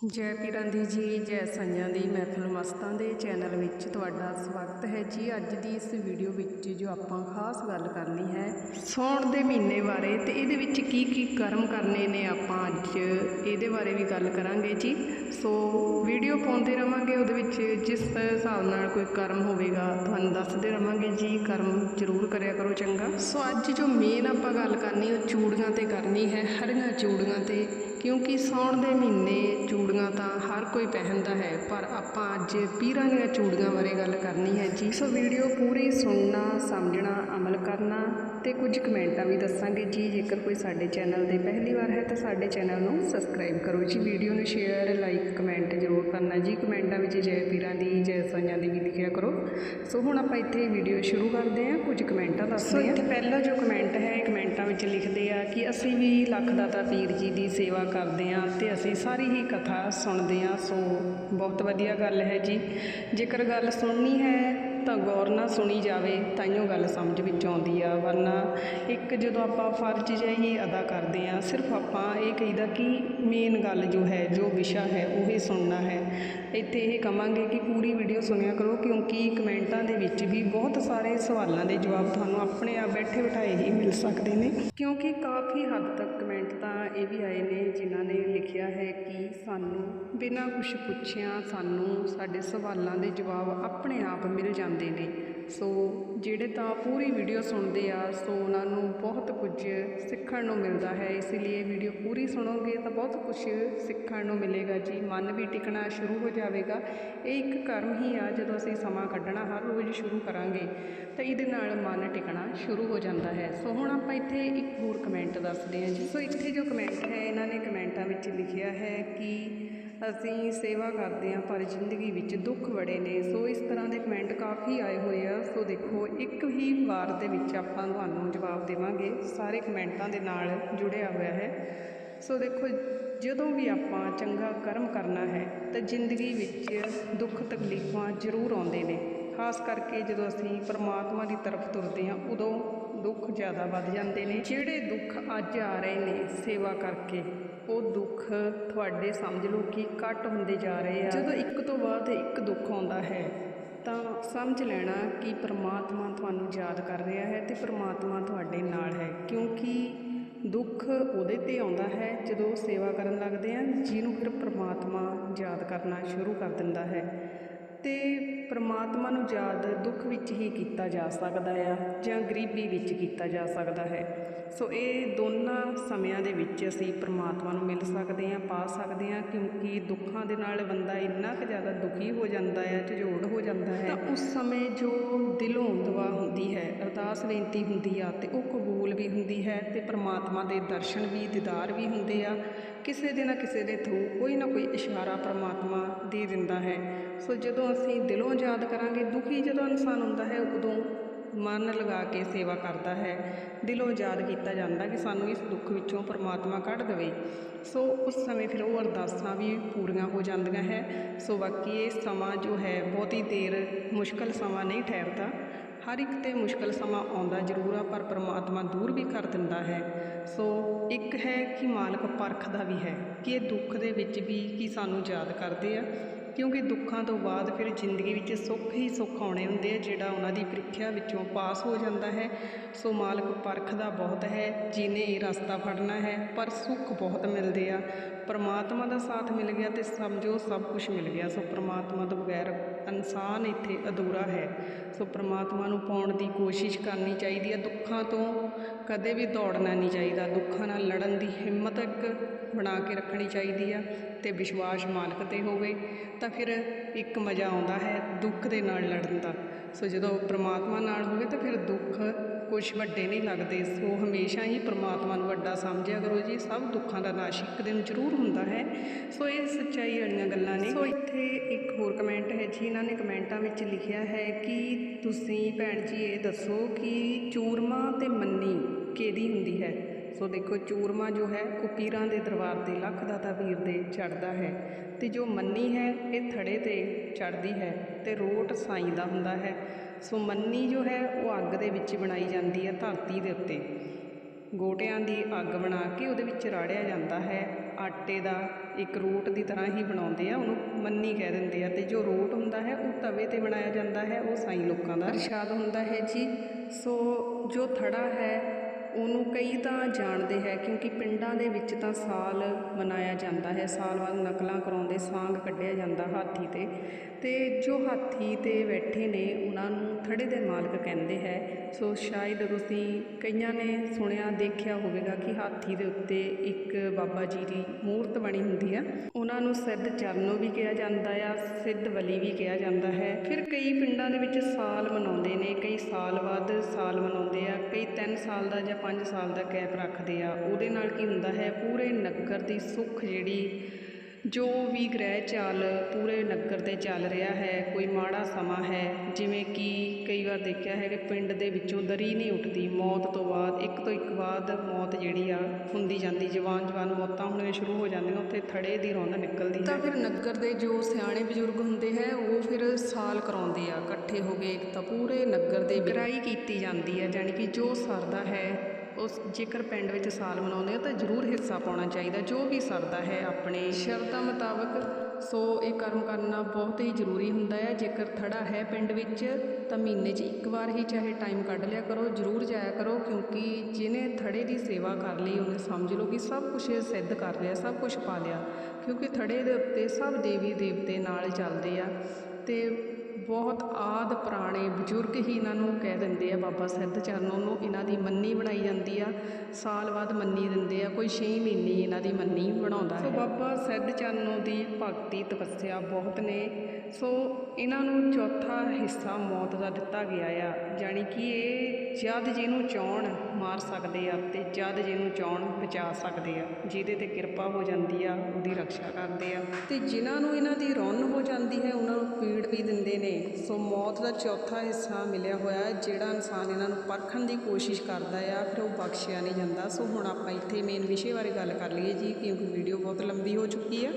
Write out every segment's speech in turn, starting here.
ਜੈ ਪੀਰਾਂ ਦੀ ਜੀ, ਜੈ ਸਾਈਆਂ ਦੀ ਮਹਿਫਲ ਮਸਤਾਂ ਦੇ ਚੈਨਲ ਵਿੱਚ ਤੁਹਾਡਾ ਸਵਾਗਤ ਹੈ ਜੀ। ਅੱਜ ਦੀ ਇਸ ਵੀਡੀਓ ਵਿੱਚ ਜੋ ਆਪਾਂ ਖਾਸ ਗੱਲ ਕਰਨੀ ਹੈ ਸੌਣ ਦੇ ਮਹੀਨੇ ਬਾਰੇ ਤੇ ਇਹਦੇ ਵਿੱਚ ਕੀ ਕੀ ਕਰਮ ਕਰਨੇ ਨੇ ਆਪਾਂ ਅੱਜ, ਇਹਦੇ ਬਾਰੇ ਵੀ ਗੱਲ ਕਰਾਂਗੇ ਜੀ। ਸੋ ਵੀਡੀਓ ਪਾਉਂਦੇ ਰਵਾਂਗੇ ਉਹਦੇ ਵਿੱਚ ਜਿਸ ਹਿਸਾਬ ਨਾਲ ਕੋਈ ਕਰਮ ਹੋਵੇਗਾ, ਤੁਹਾਨੂੰ ਦੱਸਦੇ ਰਵਾਂਗੇ ਜੀ, ਕਰਮ ਜ਼ਰੂਰ ਕਰਿਆ ਕਰੋ ਚੰਗਾ। ਸੋ ਅੱਜ ਜੋ ਮੇਨ ਆਪਾਂ ਗੱਲ ਕਰਨੀ, ਉਹ ਚੂੜੀਆਂ ਤੇ ਕਰਨੀ ਹੈ, ਹਰੀਆਂ ਚੂੜੀਆਂ ਤੇ, ਕਿਉਂਕਿ ਸਾਉਣ ਦੇ ਮਹੀਨੇ ਚੂੜੀਆਂ ਤਾਂ ਹਰ ਕੋਈ ਪਹਿਨਦਾ ਹੈ, ਪਰ ਆਪਾਂ ਅੱਜ ਪੀਰਾਂ ਦੀਆਂ ਚੂੜੀਆਂ ਬਾਰੇ ਗੱਲ ਕਰਨੀ ਹੈ ਜੀ। ਸੋ ਵੀਡੀਓ ਪੂਰੀ ਸੁਣਨਾ, ਸਮਝਣਾ, ਅਮਲ ਕਰਨਾ ਤੇ ਕੁਝ ਕਮੈਂਟਾਂ ਵੀ ਦੱਸਾਂਗੇ ਜੀ। ਜੇਕਰ ਕੋਈ ਸਾਡੇ ਚੈਨਲ ਦੇ ਪਹਿਲੀ ਵਾਰ ਹੈ ਤਾਂ ਸਾਡੇ ਚੈਨਲ ਨੂੰ ਸਬਸਕ੍ਰਾਈਬ ਕਰੋ ਜੀ। ਵੀਡੀਓ ਨੂੰ ਸ਼ੇਅਰ ਲਾਈਕ ਕਮੈਂਟ ਜ਼ਰੂਰ ਕਰਨਾ ਜੀ। ਕਮੈਂਟਾਂ ਵਿੱਚ ਜੈ ਪੀਰਾਂ ਦੀ ਜੈ ਸਾਈਆਂ ਦੀ ਵੀ ਲਿਖਿਆ ਕਰੋ। ਸੋ ਹੁਣ ਆਪਾਂ ਇੱਥੇ ਵੀਡੀਓ ਸ਼ੁਰੂ ਕਰਦੇ ਹਾਂ। ਕੁਝ ਕਮੈਂਟਾਂ ਦੱਸਦੇ ਹਾਂ। ਇੱਥੇ ਪਹਿਲਾ ਜੋ ਕਮੈਂਟ ਹੈ ਕਮੈਂਟਾਂ ਵਿੱਚ ਲਿਖਦੇ ਆ ਕਿ ਅਸੀਂ ਵੀ ਲੱਖ ਦਾਤਾ ਪੀਰ ਜੀ ਦੀ ਸੇਵਾ ਕਰਦੇ ਹਾਂ ਤੇ ਅਸੀਂ ਸਾਰੀ ਹੀ ਕਥਾ ਸੁਣਦੇ ਹਾਂ। ਸੋ ਬਹੁਤ ਵਧੀਆ ਗੱਲ ਹੈ ਜੀ। ਜੇਕਰ ਗੱਲ ਸੁਣਨੀ ਹੈ ਤਾਂ ਗੌਰ ਨਾਲ ਸੁਣੀ ਜਾਵੇ ਤਾਈਓ ਗੱਲ ਸਮਝ ਵਿੱਚ ਆਉਂਦੀ ਆ, ਵਰਨਾ ਇੱਕ ਜਦੋਂ ਆਪਾਂ ਫਰਜ਼ ਜਿਹਾ ਹੀ ਅਦਾ ਕਰਦੇ ਆ ਸਿਰਫ ਆਪਾਂ ਇਹ ਕਹੀਦਾ ਕਿ ਮੇਨ ਗੱਲ ਜੋ ਹੈ, ਜੋ ਵਿਸ਼ਾ ਹੈ, ਉਹ ਹੀ ਸੁਣਨਾ ਹੈ। ਇੱਥੇ ਇਹ ਕਵਾਂਗੇ ਕਿ ਪੂਰੀ ਵੀਡੀਓ ਸੁਣਿਆ ਕਰੋ, ਕਿਉਂਕਿ ਕਮੈਂਟਾਂ ਦੇ ਵਿੱਚ ਵੀ ਬਹੁਤ ਸਾਰੇ ਸਵਾਲਾਂ ਦੇ ਜਵਾਬ ਤੁਹਾਨੂੰ ਆਪਣੇ ਆਪ ਬੈਠੇ ਬਿਠਾਏ ਹੀ ਮਿਲ ਸਕਦੇ ਨੇ। ਕਿਉਂਕਿ ਕਾਫੀ ਹੱਦ ਤੱਕ ਕਮੈਂਟ ਤਾਂ ਇਹ ਵੀ ਆਏ ਨੇ ਜਿਨ੍ਹਾਂ ਨੇ ਲਿਖਿਆ ਹੈ ਕਿ ਸਾਨੂੰ ਬਿਨਾਂ ਕੁਝ ਪੁੱਛਿਆ ਸਾਨੂੰ ਸਾਡੇ ਸਵਾਲਾਂ ਦੇ ਜਵਾਬ ਆਪਣੇ ਆਪ ਮਿਲ ਜਾਂਦੇ ਨੇ। ਸੋ ਜਿਹੜੇ ਤਾਂ ਪੂਰੀ ਵੀਡੀਓ ਸੁਣਦੇ ਆ, ਸੋ ਉਹਨਾਂ ਨੂੰ ਬਹੁਤ ਕੁਝ ਸਿੱਖਣ ਨੂੰ ਮਿਲਦਾ ਹੈ। ਇਸ ਲਈ ਵੀਡੀਓ ਪੂਰੀ ਸੁਣੋਗੇ ਤਾਂ ਬਹੁਤ ਕੁਝ ਸਿੱਖਣ ਨੂੰ ਮਿਲੇਗਾ ਜੀ। ਮਨ ਵੀ ਟਿਕਣਾ ਸ਼ੁਰੂ ਹੋ ਜਾਵੇਗਾ। ਇਹ ਇੱਕ ਕਰਮ ਹੀ ਆ, ਜਦੋਂ ਅਸੀਂ ਸਮਾਂ ਕੱਢਣਾ ਹਰ ਰੋਜ਼ ਸ਼ੁਰੂ ਕਰਾਂਗੇ, ਤਾਂ ਇਹਦੇ ਨਾਲ ਮਨ ਟਿਕਣਾ ਸ਼ੁਰੂ ਹੋ ਜਾਂਦਾ ਹੈ। ਸੋ ਹੁਣ ਆਪਾਂ ਇੱਥੇ ਇੱਕ ਹੋਰ ਕਮੈਂਟ ਦੱਸਦੇ ਹਾਂ ਜੀ। ਸੋ ਇੱਥੇ ਜੋ ਕਮੈਂਟ ਹੈ, ਇਹਨਾਂ ਨੇ ਕਮੈਂਟਾਂ ਵਿੱਚ ਲਿਖਿਆ ਹੈ ਕਿ ਅਸੀਂ ਸੇਵਾ ਕਰਦੇ ਹਾਂ, ਪਰ ਜ਼ਿੰਦਗੀ ਵਿੱਚ ਦੁੱਖ ਬੜੇ ਨੇ। ਸੋ ਇਸ ਤਰ੍ਹਾਂ ਦੇ ਕਮੈਂਟ ਕਾਫੀ ਆਏ ਹੋਏ ਆ। ਸੋ ਦੇਖੋ, ਇੱਕ ਹੀ ਵਾਰ ਦੇ ਵਿੱਚ ਆਪਾਂ ਤੁਹਾਨੂੰ ਜਵਾਬ ਦੇਵਾਂਗੇ। ਸਾਰੇ ਕਮੈਂਟਾਂ ਦੇ ਨਾਲ ਜੁੜਿਆ ਹੋਇਆ ਹੈ। ਸੋ ਦੇਖੋ, ਜਦੋਂ ਵੀ ਆਪਾਂ ਚੰਗਾ ਕਰਮ ਕਰਨਾ ਹੈ, ਤਾਂ ਜ਼ਿੰਦਗੀ ਵਿੱਚ ਦੁੱਖ ਤਕਲੀਫਾਂ ਜ਼ਰੂਰ ਆਉਂਦੇ ਨੇ। ਖਾਸ ਕਰਕੇ ਜਦੋਂ ਅਸੀਂ ਪਰਮਾਤਮਾ ਦੀ ਤਰਫ ਤੁਰਦੇ ਹਾਂ, ਉਦੋਂ ਦੁੱਖ ਜ਼ਿਆਦਾ ਵੱਧ ਜਾਂਦੇ ਨੇ। ਜਿਹੜੇ ਦੁੱਖ ਅੱਜ ਆ ਰਹੇ ਨੇ, ਸੇਵਾ ਕਰਕੇ। ਉਹ ਦੁੱਖ ਤੁਹਾਡੇ ਸਮਝ ਲਓ ਕਿ ਘੱਟ ਹੁੰਦੇ ਜਾ ਰਹੇ ਆ। ਜਦੋਂ ਇੱਕ ਤੋਂ ਬਾਅਦ ਇੱਕ ਦੁੱਖ ਆਉਂਦਾ ਹੈ, ਤਾਂ ਸਮਝ ਲੈਣਾ ਕਿ ਪ੍ਰਮਾਤਮਾ ਤੁਹਾਨੂੰ ਯਾਦ ਕਰ ਰਿਹਾ ਹੈ ਤੇ ਪ੍ਰਮਾਤਮਾ ਤੁਹਾਡੇ ਨਾਲ ਹੈ। ਕਿਉਂਕਿ ਦੁੱਖ ਉਹਦੇ ਤੇ ਆਉਂਦਾ ਹੈ ਜਦੋਂ ਸੇਵਾ ਕਰਨ ਲੱਗਦੇ ਆ, ਜਿਹਨੂੰ ਫਿਰ ਪ੍ਰਮਾਤਮਾ ਯਾਦ ਕਰਨਾ ਸ਼ੁਰੂ ਕਰ ਦਿੰਦਾ ਹੈ। ਤੇ ਪਰਮਾਤਮਾ ਨੂੰ ਯਾਦ ਦੁੱਖ ਵਿੱਚ ਹੀ ਕੀਤਾ ਜਾ ਸਕਦਾ ਆ ਜਾਂ ਗਰੀਬੀ ਵਿੱਚ ਕੀਤਾ ਜਾ ਸਕਦਾ ਹੈ। ਸੋ ਇਹ ਦੋਨਾਂ ਸਮਿਆਂ ਦੇ ਵਿੱਚ ਅਸੀਂ ਪਰਮਾਤਮਾ ਨੂੰ ਮਿਲ ਸਕਦੇ ਹਾਂ, ਪਾ ਸਕਦੇ ਹਾਂ, ਕਿਉਂਕਿ ਦੁੱਖਾਂ ਦੇ ਨਾਲ ਬੰਦਾ ਇੰਨਾ ਕੁ ਜ਼ਿਆਦਾ ਦੁਖੀ ਹੋ ਜਾਂਦਾ ਹੈ ਝਜੋੜ ਹੋ ਜਾਂਦਾ ਹੈ। ਤਾਂ ਉਸ ਸਮੇਂ ਜੋ ਦਿਲੋਂ ਦੁਆ ਹੁੰਦੀ ਹੈ, ਅਰਦਾਸ ਬੇਨਤੀ ਹੁੰਦੀ ਆ ਤੇ ਉਹ ਕਬੂਲ ਵੀ ਹੁੰਦੀ ਹੈ ਤੇ ਪਰਮਾਤਮਾ ਦੇ ਦਰਸ਼ਨ ਵੀ, ਦੀਦਾਰ ਵੀ ਹੁੰਦੇ ਆ। ਕਿਸੇ ਦੇ ਨਾ ਕਿਸੇ ਦੇ ਥਰੂ ਕੋਈ ਨਾ ਕੋਈ ਇਸ਼ਾਰਾ ਪਰਮਾਤਮਾ ਦੇ ਦਿੰਦਾ ਹੈ। ਸੋ ਜਦੋਂ ਅਸੀਂ ਦਿਲੋਂ ਯਾਦ ਕਰਾਂਗੇ, ਦੁਖੀ ਜਦੋਂ ਇਨਸਾਨ ਹੁੰਦਾ ਹੈ, ਉਦੋਂ ਮਨ ਲਗਾ ਕੇ ਸੇਵਾ ਕਰਦਾ ਹੈ। ਦਿਲੋਂ ਯਾਦ ਕੀਤਾ ਜਾਂਦਾ ਕਿ ਸਾਨੂੰ ਇਸ ਦੁੱਖ ਵਿੱਚੋਂ ਪਰਮਾਤਮਾ ਕੱਢ ਦੇਵੇ। ਸੋ ਉਸ ਸਮੇਂ ਫਿਰ ਉਹ ਅਰਦਾਸਾਂ ਵੀ ਪੂਰੀਆਂ ਹੋ ਜਾਂਦੀਆਂ ਹੈ। ਸੋ ਬਾਕੀ ਇਹ ਸਮਾਂ ਜੋ ਹੈ, ਬਹੁਤੀ ਦੇਰ ਮੁਸ਼ਕਲ ਸਮਾਂ ਨਹੀਂ ਠਹਿਰਦਾ। ਹਰ ਇੱਕ ਤੇ ਮੁਸ਼ਕਲ ਸਮਾਂ ਆਉਂਦਾ ਜ਼ਰੂਰ ਆ, ਪਰ ਪਰਮਾਤਮਾ ਦੂਰ ਵੀ ਕਰ ਦਿੰਦਾ ਹੈ। ਸੋ ਇੱਕ ਹੈ ਕਿ ਮਾਲਕ ਪਰਖਦਾ ਵੀ ਹੈ ਕਿ ਇਹ ਦੁੱਖ ਦੇ ਵਿੱਚ ਵੀ ਕੀ ਸਾਨੂੰ ਯਾਦ ਕਰਦੇ ਆ। ਕਿਉਂਕਿ ਦੁੱਖਾਂ ਤੋਂ ਬਾਅਦ ਫਿਰ ਜ਼ਿੰਦਗੀ ਵਿੱਚ ਸੁੱਖ ਹੀ ਸੁੱਖ ਆਉਣੇ ਹੁੰਦੇ ਆ, ਜਿਹੜਾ ਉਹਨਾਂ ਦੀ ਪ੍ਰੀਖਿਆ ਵਿੱਚੋਂ ਪਾਸ ਹੋ ਜਾਂਦਾ ਹੈ। ਸੋ ਮਾਲਕ ਪਰਖਦਾ ਬਹੁਤ ਹੈ ਜਿਹਨੇ ਰਸਤਾ ਫੜਨਾ ਹੈ, ਪਰ ਸੁੱਖ ਬਹੁਤ ਮਿਲਦੇ ਆ। ਪਰਮਾਤਮਾ ਦਾ ਸਾਥ ਮਿਲ ਗਿਆ ਤੇ ਸਮਝੋ ਸਭ ਕੁਝ ਮਿਲ ਗਿਆ। ਸੋ ਪਰਮਾਤਮਾ ਤੋਂ ਬਗੈਰ ਇਨਸਾਨ ਇੱਥੇ ਅਧੂਰਾ ਹੈ। ਸੋ ਪਰਮਾਤਮਾ ਨੂੰ ਪਾਉਣ ਦੀ ਕੋਸ਼ਿਸ਼ ਕਰਨੀ ਚਾਹੀਦੀ ਹੈ ਦੁੱਖਾਂ ਤੋਂ ਕਦੇ ਵੀ ਦੌੜਨਾ ਨਹੀਂ ਚਾਹੀਦਾ। ਦੁੱਖਾਂ ਨਾਲ ਲੜਨ ਦੀ ਹਿੰਮਤ ਇੱਕ ਬਣਾ ਕੇ ਰੱਖਣੀ ਚਾਹੀਦੀ ਆ ਅਤੇ ਵਿਸ਼ਵਾਸ ਮਾਲਕ ਤੇ ਹੋਵੇ, ਤਾਂ ਫਿਰ ਇੱਕ ਮਜ਼ਾ ਆਉਂਦਾ ਹੈ ਦੁੱਖ ਦੇ ਨਾਲ ਲੜਨ ਦਾ। ਸੋ ਜਦੋਂ ਪਰਮਾਤਮਾ ਨਾਲ ਹੋਵੇ, ਤਾਂ ਫਿਰ ਦੁੱਖ ਕੁਛ ਵੱਡੇ ਨਹੀਂ ਲੱਗਦੇ। ਸੋ ਹਮੇਸ਼ਾ ਹੀ ਪਰਮਾਤਮਾ ਨੂੰ ਵੱਡਾ ਸਮਝਿਆ ਕਰੋ ਜੀ, ਸਭ ਦੁੱਖਾਂ ਦਾ ਨਾਸ਼ ਇੱਕ ਦਿਨ ਜ਼ਰੂਰ ਹੁੰਦਾ ਹੈ। ਸੋ ਇਹ ਸੱਚਾਈ ਵਾਲੀਆਂ ਗੱਲਾਂ ਨੇ। ਸੋ ਇੱਥੇ ਇੱਕ ਹੋਰ ਕਮੈਂਟ ਹੈ ਜੀ, ਇਹਨਾਂ ਨੇ ਕਮੈਂਟਾਂ ਵਿੱਚ ਲਿਖਿਆ ਹੈ ਕਿ ਤੁਸੀਂ ਭੈਣ ਜੀ ਇਹ ਦੱਸੋ ਕਿ ਚੂਰਮਾ ਤੇ ਮੰਨੀ ਕਿਹਦੀ ਹੁੰਦੀ ਹੈ? ਸੋ ਦੇਖੋ, ਚੂਰਮਾ ਜੋ ਹੈ, ਉਹ ਪੀਰਾਂ ਦੇ ਦਰਬਾਰ ਤੇ ਲੱਖ ਦਾਤਾ ਵੀਰ ਦੇ ਚੜਦਾ ਹੈ। ਤੇ ਜੋ ਮੰਨੀ ਹੈ, ਇਹ ਥੜੇ ਤੇ ਚੜਦੀ ਹੈ ਤੇ ਰੋਟ ਸਾਈਂ ਦਾ ਹੁੰਦਾ ਹੈ। ਸੋ ਮੰਨੀ ਜੋ ਹੈ, ਉਹ ਅੱਗ ਦੇ ਵਿੱਚ ਬਣਾਈ ਜਾਂਦੀ ਹੈ, ਧਰਤੀ ਦੇ ਉੱਤੇ। ਗੋਟਿਆਂ ਦੀ ਅੱਗ ਬਣਾ ਕੇ ਉਹਦੇ ਵਿੱਚ ਰਾੜਿਆ ਜਾਂਦਾ ਹੈ। ਆਟੇ ਦਾ ਇੱਕ ਰੋਟ ਦੀ ਤਰ੍ਹਾਂ ਹੀ ਬਣਾਉਂਦੇ ਆ, ਉਹਨੂੰ ਮੰਨੀ ਕਹਿ ਦਿੰਦੇ ਆ। ਤੇ ਜੋ ਰੋਟ ਹੁੰਦਾ ਹੈ, ਉਹ ਤਵੇ ਤੇ ਬਣਾਇਆ ਜਾਂਦਾ ਹੈ, ਉਹ ਸਾਈਂ ਲੋਕਾਂ ਦਾ ਪ੍ਰਸ਼ਾਦ ਹੁੰਦਾ ਹੈ ਜੀ। ਸੋ ਜੋ ਥੜਾ ਹੈ ਉਹਨੂੰ ਕਈ ਤਾਂ ਜਾਣਦੇ ਹੈ ਕਿਉਂਕਿ ਪਿੰਡਾਂ ਦੇ ਵਿੱਚ ਤਾਂ ਸਾਲ ਮਨਾਇਆ ਜਾਂਦਾ ਹੈ, ਸਾਲ ਬਾਅਦ ਨਕਲਾਂ ਕਰਾਉਂਦੇ, ਸਾਂਗ ਕੱਢਿਆ ਜਾਂਦਾ ਹਾਥੀ ਤੇ। ਤੇ ਜੋ ਹਾਥੀ ਤੇ ਬੈਠੇ ਨੇ, ਉਹਨਾਂ ਨੂੰ ਥੜੇ ਦੇ ਮਾਲਕ ਕਹਿੰਦੇ ਹੈ। ਸੋ ਸ਼ਾਇਦ ਤੁਸੀਂ ਕਈਆਂ ਨੇ ਸੁਣਿਆ, ਦੇਖਿਆ ਹੋਵੇਗਾ ਕਿ ਹਾਥੀ ਦੇ ਉੱਤੇ ਇੱਕ ਬਾਬਾ ਜੀ ਦੀ ਮੂਰਤ ਬਣੀ ਹੁੰਦੀ ਆ ਉਹਨਾਂ ਨੂੰ ਸਿੱਧ ਚਰਨੋ ਵੀ ਕਿਹਾ ਜਾਂਦਾ ਆ, ਸਿੱਧ ਬਲੀ ਵੀ ਕਿਹਾ ਜਾਂਦਾ ਹੈ। ਫਿਰ ਕਈ ਪਿੰਡਾਂ ਦੇ ਵਿੱਚ ਸਾਲ ਮਨਾਉਂਦੇ ਨੇ, ਕਈ ਸਾਲ ਬਾਅਦ ਸਾਲ ਮਨਾਉਂਦੇ ਆ, ਕਈ 3 ਸਾਲ ਦਾ ਜਾਂ 5 ਸਾਲ ਦਾ ਗੈਪ ਰੱਖਦੇ ਆ ਉਹਦੇ ਨਾਲ ਕੀ ਹੁੰਦਾ ਹੈ ਪੂਰੇ ਨਗਰ ਦੀ ਸੁੱਖ ਜਿਹੜੀ ਜੋ ਵੀ ਗ੍ਰਹਿ ਚਾਲ ਪੂਰੇ ਨਗਰ ਤੇ ਚੱਲ ਰਿਹਾ ਹੈ ਕੋਈ ਮਾੜਾ ਸਮਾਂ ਹੈ ਜਿਵੇਂ ਕਿ ਕਈ ਵਾਰ ਦੇਖਿਆ ਹੈ ਕਿ ਪਿੰਡ ਦੇ ਵਿੱਚੋਂ ਦਰੀ ਨਹੀਂ ਉੱਠਦੀ ਮੌਤ ਤੋਂ ਬਾਅਦ ਇੱਕ ਤੋਂ ਇੱਕ ਬਾਅਦ ਮੌਤ ਜਿਹੜੀ ਆ ਹੁੰਦੀ ਜਾਂਦੀ ਜਵਾਨ ਜਵਾਨ ਮੌਤਾਂ ਹੋਣੀਆਂ ਸ਼ੁਰੂ ਹੋ ਜਾਂਦੀਆਂ ਉੱਥੇ ਥੜੇ ਦੀ ਰੌਣਕ ਨਿਕਲਦੀ ਹੈ। ਤਾਂ ਫਿਰ ਨਗਰ ਦੇ ਜੋ ਸਿਆਣੇ ਬਜ਼ੁਰਗ ਹੁੰਦੇ ਹੈ ਉਹ ਫਿਰ ਸਾਲ ਕਰਾਉਂਦੇ ਆ ਇਕੱਠੇ ਹੋ ਕੇ ਤਾਂ ਪੂਰੇ ਨਗਰ ਦੇ ਗ੍ਰਾਈ ਕੀਤੀ ਜਾਂਦੀ ਹੈ ਜਾਣੀ ਕਿ ਜੋ ਸਰਦਾ ਹੈ ਉਸ ਜੇਕਰ ਪਿੰਡ ਵਿੱਚ ਸਾਲ ਮਨਾਉਂਦੇ ਆ ਤਾਂ ਜ਼ਰੂਰ ਹਿੱਸਾ ਪਾਉਣਾ ਚਾਹੀਦਾ, ਜੋ ਵੀ ਸਰਦਾ ਹੈ ਆਪਣੇ ਸ਼ਰਤਾਂ ਮੁਤਾਬਕ, ਸੋ ਇਹ ਕਰਮ ਕਰਨਾ ਬਹੁਤ ਹੀ ਜ਼ਰੂਰੀ ਹੁੰਦਾ ਹੈ। ਜੇਕਰ ਥੜਾ ਹੈ ਪਿੰਡ ਵਿੱਚ, ਤਾਂ ਮਹੀਨੇ 'ਚ ਇੱਕ ਵਾਰ ਹੀ ਚਾਹੇ ਟਾਈਮ ਕੱਢ ਲਿਆ ਕਰੋ, ਜ਼ਰੂਰ ਜਾਇਆ ਕਰੋ, ਕਿਉਂਕਿ ਜਿਹਨੇ ਥੜੇ ਦੀ ਸੇਵਾ ਕਰ ਲਈ, ਉਹਨੇ ਸਮਝ ਲਓ ਕਿ ਸਭ ਕੁਝ ਸਿੱਧ ਕਰ ਲਿਆ, ਸਭ ਕੁਝ ਪਾ ਲਿਆ, ਕਿਉਂਕਿ ਥੜੇ ਦੇ ਉੱਤੇ ਸਭ ਦੇਵੀ ਦੇਵਤੇ ਨਾਲ ਚੱਲਦੇ ਆ। ਤੇ ਬਹੁਤ ਆਦ ਪੁਰਾਣੇ ਬਜ਼ੁਰਗ ਹੀ ਇਹਨਾਂ ਨੂੰ ਕਹਿ ਦਿੰਦੇ ਆ ਬਾਬਾ ਸਿੱਧ ਚਰਨੋਂ। ਨੂੰ ਇਹਨਾਂ ਦੀ ਮੰਨੀ ਬਣਾਈ ਜਾਂਦੀ ਆ ਸਾਲ ਬਾਅਦ ਮੰਨੀ ਦਿੰਦੇ ਆ ਕੋਈ 6 ਮਹੀਨੇ ਇਹਨਾਂ ਦੀ ਮੰਨੀ ਬਣਾਉਂਦਾ ਹੈ। ਸੋ ਬਾਬਾ ਸਿੱਧ ਚਰਨੋਂ ਦੀ ਭਗਤੀ ਤਪੱਸਿਆ ਬਹੁਤ ਨੇ। ਸੋ ਇਹਨਾਂ ਨੂੰ ਚੌਥਾ ਹਿੱਸਾ ਮੌਤ ਦਾ ਦਿੱਤਾ ਗਿਆ ਆ, ਜਾਣੀ ਕਿ ਇਹ ਜਦ ਜਿਹਨੂੰ ਚਾਹਣ ਮਾਰ ਸਕਦੇ ਆ ਤੇ ਜਦ ਜਿਹਨੂੰ ਚਾਹਣ ਬਚਾ ਸਕਦੇ ਆ, ਜਿਹਦੇ ਤੇ ਕਿਰਪਾ ਹੋ ਜਾਂਦੀ ਆ, ਉਹਦੀ ਰੱਖਿਆ ਕਰਦੇ ਆ। ਤੇ ਜਿਨ੍ਹਾਂ ਨੂੰ ਇਹਨਾਂ ਦੀ ਰੌਣ ਹੋ ਜਾਂਦੀ ਹੈ, ਉਹਨਾਂ ਨੂੰ ਪੀੜ ਵੀ ਦਿੰਦੇ ਨੇ। ਸੋ ਮੌਤ ਦਾ ਚੌਥਾ ਹਿੱਸਾ ਮਿਲਿਆ ਹੋਇਆ ਜਿਹੜਾ ਇਨਸਾਨ ਇਹਨਾਂ ਨੂੰ ਪਰਖਣ ਦੀ ਕੋਸ਼ਿਸ਼ ਕਰਦਾ ਆ, ਫਿਰ ਉਹ ਬਖਸ਼ਿਆ ਨਹੀਂ ਜਾਂਦਾ। ਸੋ ਹੁਣ ਆਪਾਂ ਇੱਥੇ ਮੇਨ ਵਿਸ਼ੇ ਬਾਰੇ ਗੱਲ ਕਰ ਲਈਏ ਜੀ, ਕਿਉਂਕਿ ਵੀਡੀਓ ਬਹੁਤ ਲੰਬੀ ਹੋ ਚੁੱਕੀ ਆ।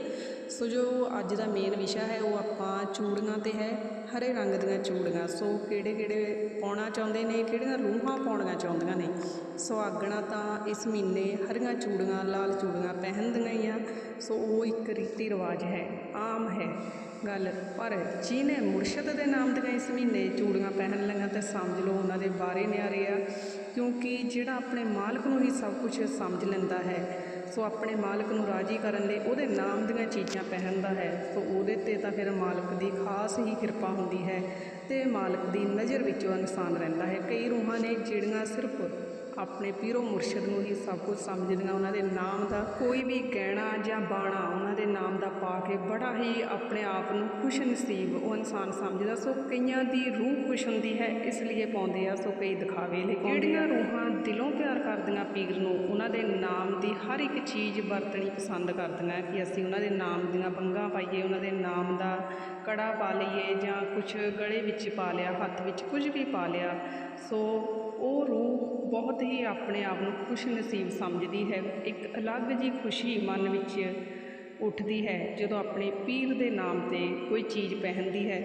ਸੋ ਜੋ ਅੱਜ ਦਾ ਮੇਨ ਵਿਸ਼ਾ ਹੈ, ਉਹ ਆਪਾਂ ਚੂੜੀਆਂ ਤੇ ਹੈ, ਹਰੇ ਰੰਗ ਦੀਆਂ ਚੂੜੀਆਂ। ਸੋ ਕਿਹੜੇ ਕਿਹੜੇ ਪਾਉਣਾ ਚਾਹੁੰਦੇ ਨੇ, ਕਿਹੜੀਆਂ ਰੂਹਾਂ ਪਾਉਣੀਆਂ ਚਾਹੁੰਦੀਆਂ ਨੇ? ਸੁਹਾਗਣਾ ਤਾਂ ਇਸ ਮਹੀਨੇ ਹਰੀਆਂ ਚੂੜੀਆਂ, ਲਾਲ ਚੂੜੀਆਂ ਪਹਿਨਦੀਆਂ ਹੀ ਆ। ਸੋ ਉਹ ਇੱਕ ਰੀਤੀ ਰਿਵਾਜ ਹੈ, ਆਮ ਹੈ ਗੱਲ। ਪਰ ਜਿਹਨੇ ਮੁਰਸ਼ਦ ਦੇ ਨਾਮ ਦੀਆਂ ਇਸ ਮਹੀਨੇ ਚੂੜੀਆਂ ਪਹਿਨ ਲਈਆਂ, ਤਾਂ ਸਮਝ ਲਓ ਉਹਨਾਂ ਦੇ ਬਾਰੇ ਨਿਆਰੇ ਆ। ਕਿਉਂਕਿ ਜਿਹੜਾ ਆਪਣੇ ਮਾਲਕ ਨੂੰ ਹੀ ਸਭ ਕੁਝ ਸਮਝ ਲੈਂਦਾ ਹੈ। ਸੋ ਆਪਣੇ ਮਾਲਕ ਨੂੰ ਰਾਜੀ ਕਰਨ ਲਈ ਉਹਦੇ ਨਾਮ ਦੀਆਂ ਚੀਜ਼ਾਂ ਪਹਿਨਦਾ ਹੈ। ਸੋ ਉਹਦੇ ਤੇ ਤਾਂ ਫਿਰ ਮਾਲਕ ਦੀ ਖਾਸ ਹੀ ਕਿਰਪਾ ਹੁੰਦੀ ਹੈ ਤੇ ਮਾਲਕ ਦੀ ਨਜ਼ਰ ਵਿੱਚੋਂ ਇਨਸਾਨ ਰਹਿੰਦਾ ਹੈ। ਕਈ ਰੂਹਾਂ ਨੇ ਜਿਹੜੀਆਂ ਸਿਰਫ ਆਪਣੇ ਪੀਰੋ ਮੁਰਸ਼ਿਦ ਨੂੰ ਹੀ ਸਭ ਕੁਝ ਸਮਝਦੀਆਂ, ਉਹਨਾਂ ਦੇ ਨਾਮ ਦਾ ਕੋਈ ਵੀ ਗਹਿਣਾ ਜਾਂ ਬਾਣਾ ਉਹਨਾਂ ਦੇ ਨਾਮ ਦਾ ਪਾ ਕੇ ਬੜਾ ਹੀ ਆਪਣੇ ਆਪ ਨੂੰ ਖੁਸ਼ ਨਸੀਬ ਉਹ ਇਨਸਾਨ ਸਮਝਦਾ। ਸੋ ਕਈਆਂ ਦੀ ਰੂਹ ਖੁਸ਼ ਹੁੰਦੀ ਹੈ, ਇਸ ਲਈ ਪਾਉਂਦੇ ਆ, ਸੋ ਕਈ ਦਿਖਾਵੇ ਲਈ ਕਿਹੜੀਆਂ ਰੂਹਾਂ ਦਿਲੋਂ ਪਿਆਰ ਕਰਦੀਆਂ ਪੀਰ ਨੂੰ, ਉਹਨਾਂ ਦੇ ਨਾਮ ਦੀ ਹਰ ਇੱਕ ਚੀਜ਼ ਵਰਤਣੀ ਪਸੰਦ ਕਰਦੀਆਂ ਕਿ ਅਸੀਂ ਉਹਨਾਂ ਦੇ ਨਾਮ ਦੀਆਂ ਬੰਗਾਂ ਪਾਈਏ, ਉਹਨਾਂ ਦੇ ਨਾਮ ਦਾ ਕੜਾ ਪਾ ਲਈਏ ਜਾਂ ਕੁਝ ਗਲੇ ਵਿੱਚ ਪਾ ਲਿਆ, ਹੱਥ ਵਿੱਚ ਕੁਝ ਵੀ ਪਾ ਲਿਆ। ਸੋ ਉਹ ਰੂਹ ਬਹੁਤ ਹੀ ਆਪਣੇ ਆਪ ਨੂੰ ਖੁਸ਼ ਨਸੀਬ ਸਮਝਦੀ ਹੈ। ਇੱਕ ਅਲੱਗ ਜੀ ਖੁਸ਼ੀ ਮਨ ਵਿੱਚ ਉੱਠਦੀ ਹੈ, ਜਦੋਂ ਆਪਣੇ ਪੀਰ ਦੇ ਨਾਮ ਤੇ ਕੋਈ ਚੀਜ਼ ਪਹਿਨਦੀ ਹੈ।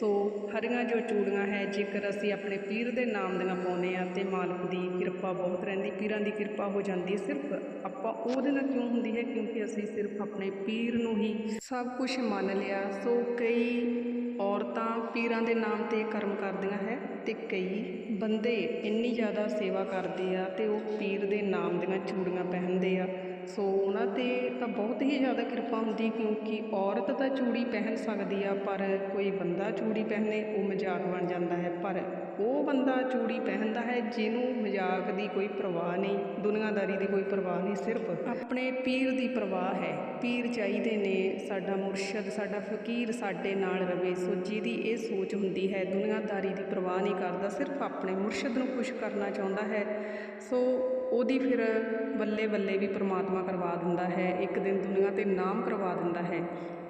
ਸੋ ਹਰੀਆਂ ਜੋ ਚੂੜੀਆਂ ਹੈ, ਜੇਕਰ ਅਸੀਂ ਆਪਣੇ ਪੀਰ ਦੇ ਨਾਮ ਦੀਆਂ ਪਾਉਂਦੇ ਆ ਤੇ ਮਾਲਕ ਦੀ ਕਿਰਪਾ ਬਹੁਤ ਰਹਿੰਦੀ, ਪੀਰਾਂ ਦੀ ਕਿਰਪਾ ਹੋ ਜਾਂਦੀ ਸਿਰਫ ਆਪਾਂ ਉਹਦੇ ਨਾਲ ਕਿਉਂ ਹੁੰਦੀ ਹੈ? ਕਿਉਂਕਿ ਅਸੀਂ ਸਿਰਫ ਆਪਣੇ ਪੀਰ ਨੂੰ ਹੀ ਸਭ ਕੁਝ ਮੰਨ ਲਿਆ। ਸੋ ਕਈ ਔਰਤਾਂ ਪੀਰਾਂ ਦੇ ਨਾਮ ਤੇ ਕਰਮ ਕਰਦੀਆਂ ਹੈ ਅਤੇ ਕਈ ਬੰਦੇ ਇੰਨੀ ਜ਼ਿਆਦਾ ਸੇਵਾ ਕਰਦੇ ਆ ਅਤੇ ਉਹ ਪੀਰ ਦੇ ਨਾਮ ਦੀਆਂ ਚੂੜੀਆਂ ਪਹਿਨਦੇ ਆ। ਸੋ ਉਹਨਾਂ ਤੇ ਤਾਂ ਬਹੁਤ ਹੀ ਜ਼ਿਆਦਾ ਕਿਰਪਾ ਹੁੰਦੀ ਕਿਉਂਕਿ ਔਰਤ ਤਾਂ ਚੂੜੀ ਪਹਿਨ ਸਕਦੀ ਆ, ਪਰ ਕੋਈ ਬੰਦਾ ਚੂੜੀ ਪਹਿਨੇ ਉਹ ਮਜ਼ਾਕ ਬਣ ਜਾਂਦਾ ਹੈ। ਪਰ ਉਹ ਬੰਦਾ ਚੂੜੀ ਪਹਿਨਦਾ ਹੈ ਜਿਹਨੂੰ ਮਜ਼ਾਕ ਦੀ ਕੋਈ ਪਰਵਾਹ ਨਹੀਂ, ਦੁਨੀਆਦਾਰੀ ਦੀ ਕੋਈ ਪਰਵਾਹ ਨਹੀਂ, ਸਿਰਫ ਆਪਣੇ ਪੀਰ ਦੀ ਪਰਵਾਹ ਹੈ। ਪੀਰ ਚਾਹੀਦੇ ਨੇ ਸਾਡਾ ਮੁਰਸ਼ਦ, ਸਾਡਾ ਫਕੀਰ ਸਾਡੇ ਨਾਲ ਰਵੇ। ਸੋ ਜਿਹਦੀ ਇਹ ਸੋਚ ਹੁੰਦੀ ਹੈ, ਦੁਨੀਆਦਾਰੀ ਦੀ ਪਰਵਾਹ ਨਹੀਂ ਕਰਦਾ, ਸਿਰਫ ਆਪਣੇ ਮੁਰਸ਼ਦ ਨੂੰ ਖੁਸ਼ ਕਰਨਾ ਚਾਹੁੰਦਾ ਹੈ। ਸੋ ਉਹਦੀ ਫਿਰ ਬੱਲੇ ਬੱਲੇ ਵੀ ਪ੍ਰਮਾਤਮਾ ਕਰਵਾ ਦਿੰਦਾ ਹੈ। ਇੱਕ ਦਿਨ ਦੁਨੀਆ ਤੇ ਨਾਮ ਕਰਵਾ ਦਿੰਦਾ ਹੈ।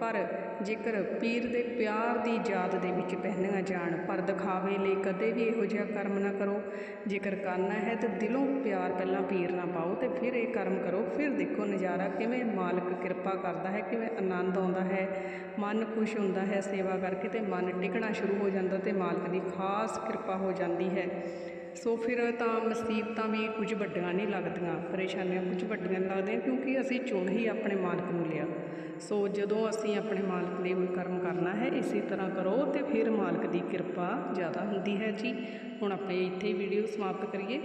ਪਰ ਜੇਕਰ ਪੀਰ ਦੇ ਪਿਆਰ ਦੀ ਯਾਦ ਦੇ ਵਿੱਚ ਪਹਿਨੀਆਂ ਜਾਣ, ਪਰ ਦਿਖਾਵੇ ਲਈ ਕਦੇ ਵੀ ਇਹੋ ਜਿਹਾ ਕਰਮ ਨਾ ਕਰੋ। ਜੇਕਰ ਕਰਨਾ ਹੈ ਤਾਂ ਦਿਲੋਂ ਪਿਆਰ ਪਹਿਲਾਂ ਪੀਰ ਨਾਲ ਪਾਓ ਤੇ ਫਿਰ ਇਹ ਕਰਮ ਕਰੋ। ਫਿਰ ਦੇਖੋ ਨਜ਼ਾਰਾ ਕਿਵੇਂ ਮਾਲਕ ਕਿਰਪਾ ਕਰਦਾ ਹੈ, ਕਿਵੇਂ ਆਨੰਦ ਆਉਂਦਾ ਹੈ। ਮਨ ਖੁਸ਼ ਹੁੰਦਾ ਹੈ, ਸੇਵਾ ਕਰਕੇ ਤੇ ਮਨ ਟਿਕਣਾ ਸ਼ੁਰੂ ਹੋ ਜਾਂਦਾ ਤੇ ਮਾਲਕ ਦੀ ਖਾਸ ਕਿਰਪਾ ਹੋ ਜਾਂਦੀ ਹੈ। ਸੋ ਫਿਰ ਤਾਂ ਮੁਸੀਬਤਾਂ ਵੀ ਕੁਝ ਵੱਡੀਆਂ ਨਹੀਂ ਲੱਗਦੀਆਂ, ਪਰੇਸ਼ਾਨੀਆਂ ਕੁਝ ਵੱਡੀਆਂ ਨਹੀਂ ਲੱਗਦੀਆਂ ਕਿਉਂਕਿ ਅਸੀਂ ਚੁਣ ਹੀ ਆਪਣੇ ਮਾਲਕ ਨੂੰ ਲਿਆ। ਸੋ ਜਦੋਂ ਅਸੀਂ ਆਪਣੇ ਮਾਲਕ ਲਈ ਕੋਈ ਕਰਮ ਕਰਨਾ ਹੈ, ਇਸੇ ਤਰ੍ਹਾਂ ਕਰੋ ਤੇ ਫਿਰ ਮਾਲਕ ਦੀ ਕਿਰਪਾ ਜ਼ਿਆਦਾ ਹੁੰਦੀ ਹੈ ਜੀ। ਹੁਣ ਆਪਾਂ ਇੱਥੇ ਵੀਡੀਓ ਸਮਾਪਤ ਕਰੀਏ।